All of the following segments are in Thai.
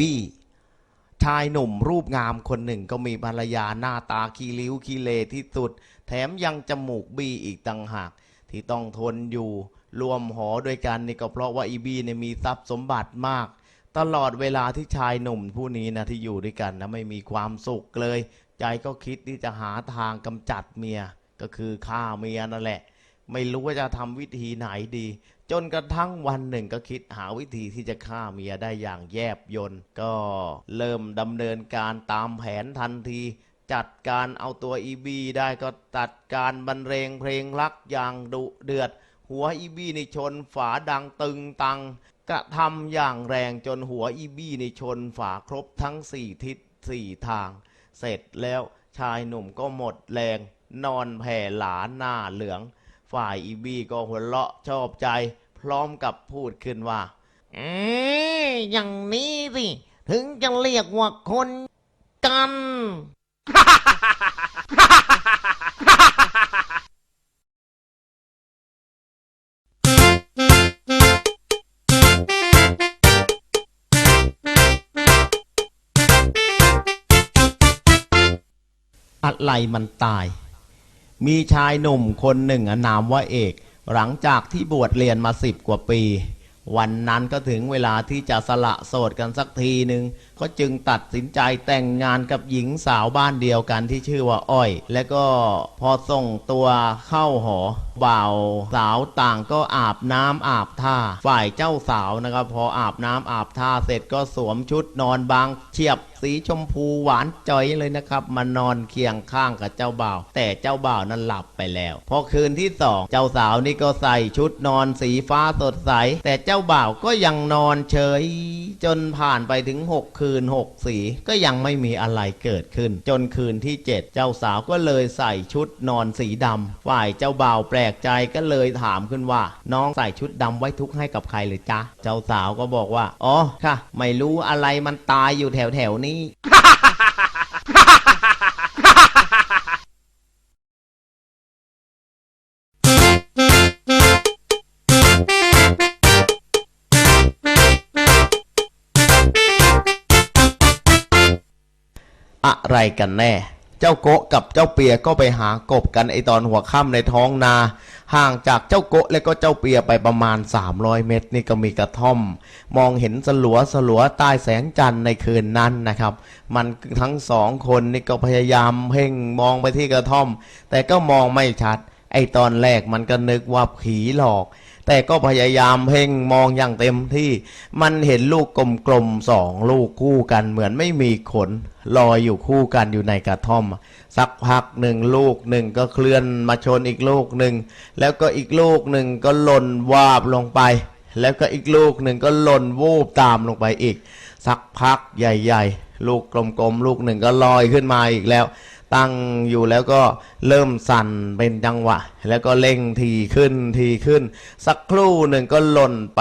บี้ ชายหนุ่มรูปงามคนหนึ่งก็มีภรรยาหน้าตาขี้ริ้วขี้เลที่สุด แถมยังจมูกบี้อีกต่างหาก ที่ต้องทนอยู่รวมหอด้วยกันนี่ก็เพราะว่าอีบี้เนี่ยมีทรัพย์สมบัติมาก ตลอดเวลาที่ชายหนุ่มผู้นี้นะที่อยู่ด้วยกันนะไม่มีความสุขเลย ใจก็คิดที่จะหาทางกำจัดเมียก็คือฆ่าเมียนั่นแหละ ไม่รู้ว่าจะทำวิธีไหนดี จนกระทั่งวันหนึ่งก็คิดหาวิธีที่จะฆ่าเมียได้อย่างแยบยนต์ก็เริ่มดำเนินการตามแผนทันที จัดการเอาตัวอีบีได้ก็ตัดการบรรเลงเพลงรักอย่างดุเดือด หัวอีบีในชนฝาดังตึงตัง กระทำอย่างแรงจนหัวอีบี้ในชนฝาครบทั้งสี่ทิศสี่ทาง เสร็จแล้วชายหนุ่มก็หมดแรง นอนแผ่หลาหน้าเหลือง ฝ่ายอีบี้ก็หัวเราะชอบใจ พร้อมกับพูดขึ้นว่า เอ๊ะอย่างนี้สิ ถึงจะเรียกว่าคนกัน อะไรมันตาย มีชายหนุ่มคนหนึ่งนามว่าเอก หลังจากที่บวชเรียนมาสิบกว่าปี วันนั้นก็ถึงเวลาที่จะสละโสดกันสักทีหนึ่งก็จึงตัดสินใจแต่งงานกับหญิงสาวบ้านเดียวกันที่ชื่อว่าอ้อย แล้วก็พอส่งตัวเข้าหอบ่าวสาวต่างก็อาบน้ำอาบท่า ฝ่ายเจ้าสาวนะครับ พออาบน้ำอาบท่าเสร็จก็สวมชุดนอนบางเฉียบสีชมพูหวานจ่อยเลยนะครับ มานอนเคียงข้างกับเจ้าบ่าว แต่เจ้าบ่าวนั้นหลับไปแล้ว พอคืนที่สองเจ้าสาวนี่ก็ใส่ชุดนอนสีฟ้าสดใส แต่เจ้าบ่าวก็ยังนอนเฉย จนผ่านไปถึง 6 คืน 6 สี ก็ยังไม่มีอะไรเกิดขึ้น จนคืนที่ 7 เจ้าสาวก็เลยใส่ชุดนอนสีดำฝ่ายเจ้าบ่าวแปลกใจก็เลยถามขึ้นว่า น้องใส่ชุดดำไว้ทุกข์ให้กับใครหรือจ๊ะเจ้าสาวก็บอกว่า อ๋อค่ะ ไม่รู้อะไรมันตายอยู่แถวแถวๆนี้ อะไรกันแน่ เจ้าโกะกับเจ้าเปียก็ไปหากบกันไอตอนหัวค่ำในท้องนา ห่างจากเจ้าโกะและก็เจ้าเปียไปประมาณ 300 เมตร นี่ก็มีกระท่อม มองเห็นสลัวสลัวใต้แสงจันทร์ในคืนนั้นนะครับ มันทั้งสองคนนี่ก็พยายามเพ่งมองไปที่กระท่อม แต่ก็มองไม่ชัด ไอตอนแรกมันก็นึกว่าผีหลอก แต่ก็พยายามเพ่งมองอย่างเต็มที่มันเห็นลูกกลมๆสองลูกคู่กันเหมือนไม่มีขนลอยอยู่คู่กันอยู่ในกระท่อม สักพักหนึ่งลูกหนึ่งก็เคลื่อนมาชนอีกลูกหนึ่งแล้วก็อีกลูกหนึ่งก็หล่นวาบลงไป แล้วก็อีกลูกหนึ่งก็หล่นวูบตามลงไปอีก สักพักใหญ่ ๆ ลูกกลมๆลูกหนึ่งก็ลอยขึ้นมาอีกแล้ว ตั้งอยู่แล้วก็เริ่มสั่นเป็นจังหวะ แล้วก็เร่งทีขึ้นทีขึ้น สักครู่หนึ่งก็หล่นไป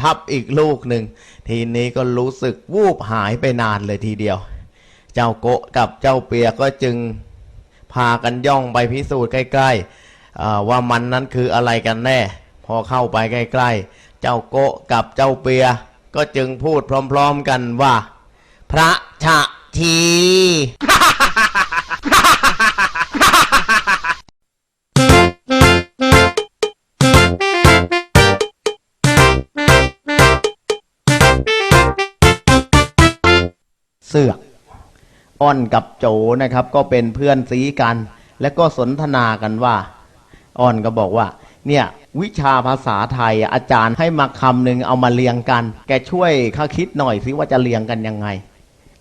ทับอีกลูกหนึ่ง ทีนี้ก็รู้สึกวูบหายไปนานเลยทีเดียว เจ้าโกะกับเจ้าเปียก็จึงพากันย่องไปพิสูจน์ใกล้ๆว่ามันนั้นคืออะไรกันแน่ พอเข้าไปใกล้ๆ เจ้าโกะกับเจ้าเปียก็จึงพูดพร้อมๆกันว่า พระชะที อ้อนกับโจนะครับ ก็เป็นเพื่อนซีกัน แล้วก็สนทนากันว่าอ้อนก็บอกว่า เนี่ยวิชาภาษาไทยอะอาจารย์ให้มาคำหนึ่งเอามาเรียงกัน แกช่วยข้าคิดหน่อยสิว่าจะเรียงกันยังไง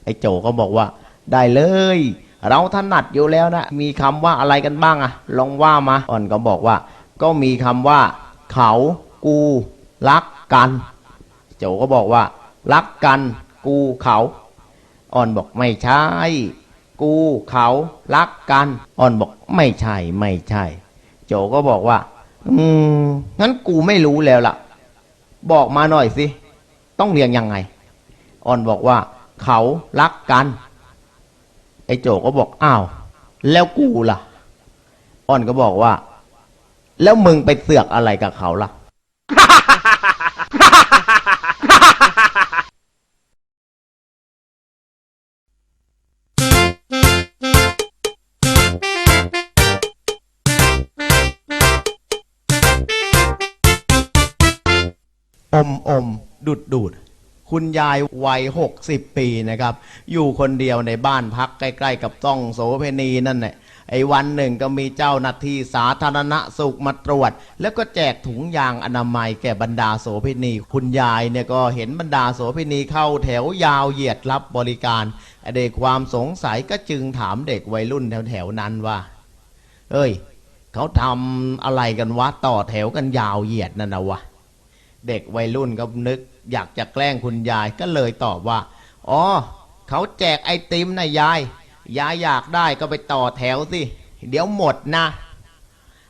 ไอ้โจก็บอกว่า ได้เลย เราถนัดอยู่แล้วนะ มีคำว่าอะไรกันบ้างอะลองว่ามา อ่อนก็บอกว่า ก็มีคำว่า เขา กู รักกัน โจก็บอกว่า รักกัน กูเขา อ่อนบอกไม่ใช่ กูเขารักกัน อ่อนบอกไม่ใช่ไม่ใช่ โจก็บอกว่า อืมงั้นกูไม่รู้แล้วล่ะ บอกมาหน่อยสิ ต้องเรียงยังไง อ่อนบอกว่า เขารักกัน ไอ้โจก็บอกอ้าว แล้วกูล่ะ อ่อนก็บอกว่า แล้วมึงไปเสือกอะไรกับเขาล่ะ มอมดุดดูดคุณยายวัยหกสิบปีนะครับ อยู่คนเดียวในบ้านพักใกล้ ๆ กับต้องโสเพณีนั่นแหละไอ้วันหนึ่งก็มีเจ้าหน้าที่สาธารณสุขมาตรวจ แล้วก็แจกถุงยางอนามัยแก่บรรดาโสเพณี คุณยายเนี่ยก็เห็นบรรดาโสเพณีเข้าแถวยาวเหยียดรับบริการเด็กความสงสัยก็จึงถามเด็กวัยรุ่นแถวๆนั้นว่า เอ้ย เขาทำอะไรกันวะต่อแถวกันยาวเหยียดนั่นนะวะ เด็กวัยรุ่นก็นึก อยากจะแกล้งคุณยายก็เลยตอบว่า อ๋อเขาแจกไอติมนะยาย ยายอยากได้ก็ไปต่อแถวสิ เดี๋ยวหมดนะ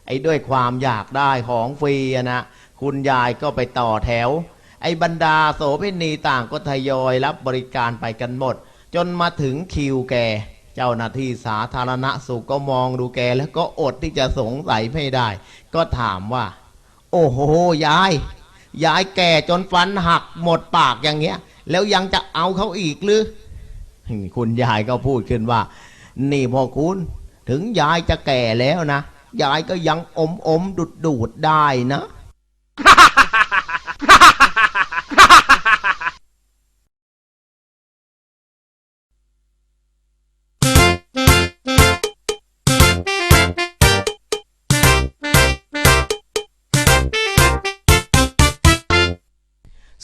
ไอ้ด้วยความอยากได้ของฟรีนะ คุณยายก็ไปต่อแถว ไอ้บรรดาโสเภณีต่างก็ทยอยรับบริการไปกันหมด จนมาถึงคิวแก เจ้าหน้าที่สาธารณสุขก็มองดูแกแล้วก็อดที่จะสงสัยไม่ได้ ก็ถามว่า โอ้โหยาย ยายแก่จนฟันหักหมดปากอย่างเงี้ย แล้วยังจะเอาเขาอีกหรือ คุณยายก็พูดขึ้นว่า นี่พ่อคุณ ถึงยายจะแก่แล้วนะ ยายก็ยังอมอมดุดดูดได้นะ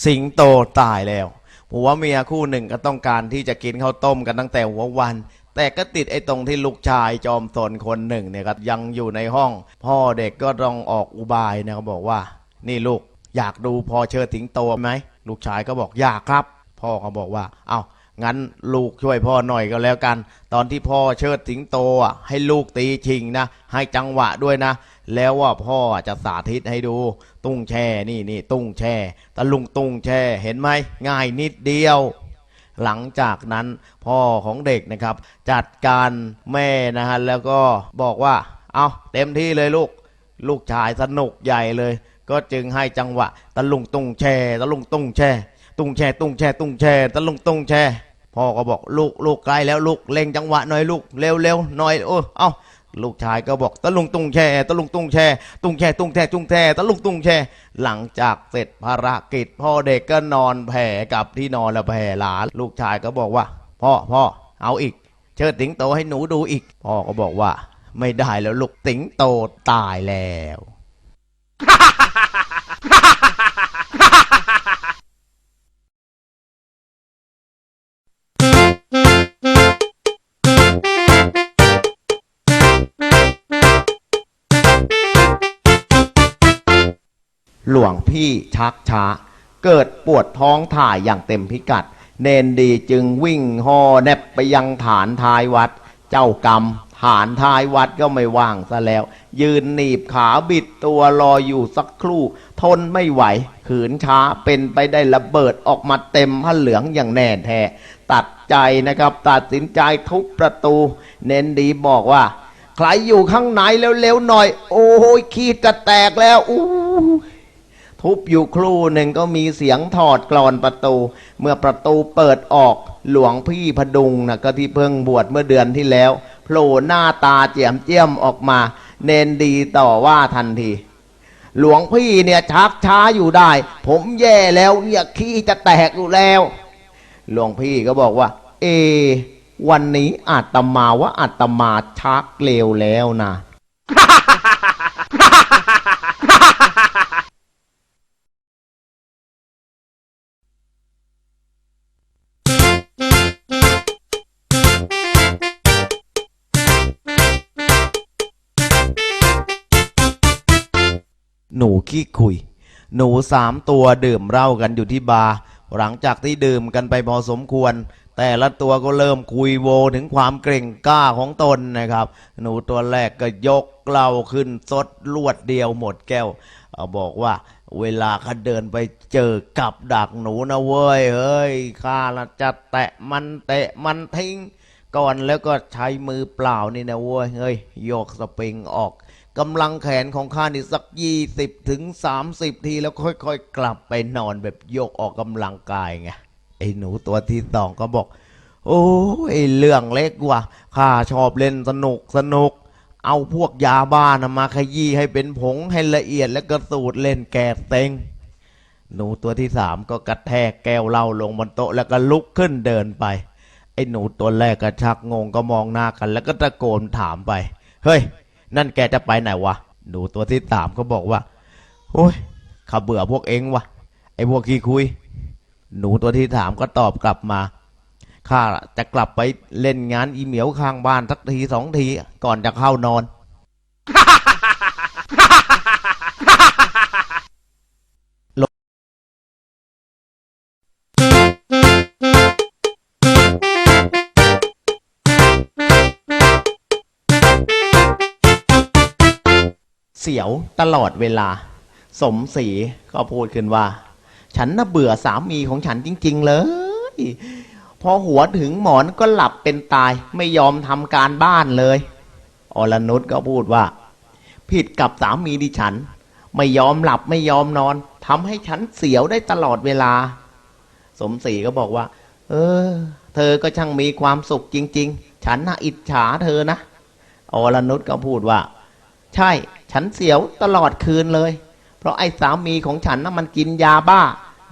สิงโตตายแล้วผัวเมียคู่หนึ่งก็ต้องการที่จะกินข้าวต้มกันตั้งแต่หัววัน แต่ก็ติดไอ้ตรงที่ลูกชายจอมสนคนหนึ่งเนี่ยครับยังอยู่ในห้อง พ่อเด็กก็ต้องออกอุบายนะเขาบอกว่า นี่ลูกอยากดูพอเชิดสิงโตไหมลูกชายก็บอกอยากครับ พ่อเขาบอกว่าเอา้า งั้นลูกช่วยพ่อหน่อยก็แล้วกัน ตอนที่พ่อเชิดสิงโตอะให้ลูกตีชิงนะ ให้จังหวะด้วยนะ แล้วว่าพ่อจะสาธิตให้ดู ตุ้งแช่นี่นี่ตุ้งแช่ตะลุงตุ้งแช่เห็นไหมง่ายนิดเดียว หลังจากนั้นพ่อของเด็กนะครับ จัดการแม่นะฮะแล้วก็บอกว่า เอาเต็มที่เลยลูก ลูกชายสนุกใหญ่เลย ก็จึงให้จังหวะตะลุงตุ้งแช่ตะลุงตุ้งแช่ตุ้งแช่ตุ้งแช่ตุ้งแช่ตะลุงตุ้งแช่ พ่อก็บอกลูกลูกใกล้แล้วลูกเล่งจังหวะหน่อยลูกเร็วเร็วหน่อยโอ้เอ้าลูกชายก็บอกตะลุงตุ้งแช่ตะลุงตุ้งแช่ตุ้งแช่ตุ้งแช่ตุ้งแช่ตะลุงตุ้งแช่หลังจากเสร็จภารกิจ พ่อเด็กก็นอนแผ่กับที่นอนแล้วแผ่หลานลูกชายก็บอกว่า พ่อพ่อเอาอีก เชิดสิงโตให้หนูดูอีก พ่อก็บอกว่า ไม่ได้แล้วลูกสิงโตตายแล้ว หลวงพี่ชักช้า เกิดปวดท้องถ่ายอย่างเต็มพิกัด เนนดีจึงวิ่งห่อแนบไปยังฐานท้ายวัด เจ้ากรรมฐานท้ายวัดก็ไม่ว่างซะแล้ว ยืนหนีบขาบิดตัวรออยู่สักครู่ ทนไม่ไหว ขืนช้าเป็นไปได้ระเบิดออกมาเต็มผ้าเหลืองอย่างแน่แท้ ตัดใจนะครับ ตัดสินใจทุบประตู เนนดีบอกว่า ใครอยู่ข้างในเร็วๆหน่อย โอ้ยขีดจะแตกแล้วอู้ ทุบอยู่ครู่หนึ่งก็มีเสียงถอดกรอนประตู เมื่อประตูเปิดออกหลวงพี่พดุงนะก็ที่เพิ่งบวชเมื่อเดือนที่แล้วโผล่หน้าตาเจียมเจียมออกมา เนนดีต่อว่าทันที หลวงพี่เนี่ยชักช้าอยู่ได้ ผมแย่แล้วเนี่ยขี้จะแตกอยู่แล้ว หลวงพี่ก็บอกว่า เอ วันนี้อาตมาว่าอาตมาชักเลวแล้วนะ หนูขี้คุย หนูสามตัวดื่มเหล้ากันอยู่ที่บาร์หลังจากที่ดื่มกันไปพอสมควร แต่ละตัวก็เริ่มคุยโวถึงความเกรงกล้าของตนนะครับ หนูตัวแรกก็ยกเหล้าขึ้นซดลวดเดียวหมดแก้วเอาบอกว่าเวลาเขาเดินไปเจอกับดักหนูนะเว้ยเฮ้ยข้าละจะแตะมันเตะมันทิ้ง ก่อนแล้วก็ใช้มือเปล่านี่นะเว้ยเฮ้ยโยกสปริงออกกำลังแขนของข้านี่สักยี่สิบถึงสามสิบที แล้วค่อยๆ กลับไปนอนแบบโยกออกกำลังกายไงไอ้หนูตัวที่สองก็บอก โอ้ยเรื่องเล็กว่ะข้าชอบเล่นสนุกสนุก เอาพวกยาบ้านะมาขยี้ให้เป็นผงให้ละเอียดแล้วก็สูตรเล่นแกะเต็งหนูตัวที่สามก็กระแทกแก้วเหล้าลงบนโต๊ะแล้วก็ลุกขึ้นเดินไป ไอ้หนูตัวแรกก็ชักงงก็มองหน้ากัน แล้วก็ตะโกนถามไป เฮ้ย นั่นแกจะไปไหนวะ หนูตัวที่สามก็บอกว่า โอ้ยข้าเบื่อพวกเองวะไอ้พวกขี้คุย หนูตัวที่สามก็ตอบกลับมา ข้าจะกลับไปเล่นงานอีเหมียวข้างบ้านสักทีสองทีก่อนจะเข้านอน ยวตลอดเวลา สมศรีก็พูดขึ้นว่า ฉันน่ะเบื่อสามีของฉันจริง ๆ เลย พอหัวถึงหมอนก็หลับเป็นตายไม่ยอมทำการบ้านเลย อรนุชก็พูดว่า ผิดกับสามีดิฉัน ไม่ยอมหลับไม่ยอมนอนทำให้ฉันเสียวได้ตลอดเวลา สมศรีก็บอกว่า เออ เธอก็ช่างมีความสุขจริง ๆ ฉันน่ะอิจฉาเธอนะอรนุชก็พูดว่า ใช่ ฉันเสียวตลอดคืนเลย เพราะไอ้สามีของฉันน่ะมันกินยาบ้า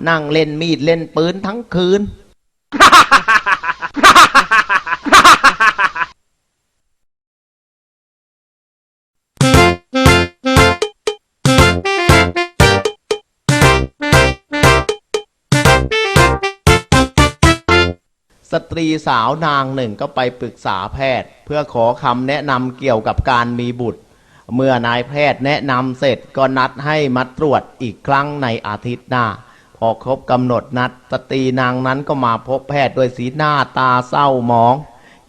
นั่งเล่นมีดเล่นปืนทั้งคืน สตรีสาวนางหนึ่งก็ไปปรึกษาแพทย์ เพื่อขอคำแนะนำเกี่ยวกับการมีบุตร เมื่อนายแพทย์แนะนำเสร็จก็นัดให้มาตรวจอีกครั้งในอาทิตย์หน้า พอครบกำหนดนัดสตรีนางนั้นก็มาพบแพทย์ด้วยสีหน้าตาเศร้าหมอง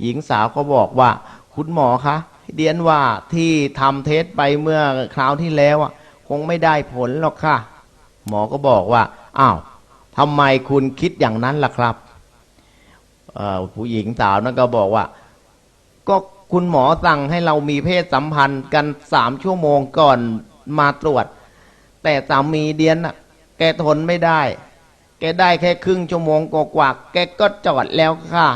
หญิงสาวก็บอกว่า คุณหมอคะเดียนว่าที่ทำเทสไปเมื่อคราวที่แล้วคงไม่ได้ผลหรอกค่ะ หมอก็บอกว่าอ้าวทำไมคุณคิดอย่างนั้นล่ะครับผู้หญิงสาวนั่นก็บอกว่า ก็ คุณหมอสั่งให้เรามีเพศสัมพันธ์กันสามชั่วโมงก่อนมาตรวจ แต่สามีเดียนน่ะแกทนไม่ได้ แกได้แค่ครึ่งชั่วโมงกว่าๆแกก็จอดแล้วค่ะ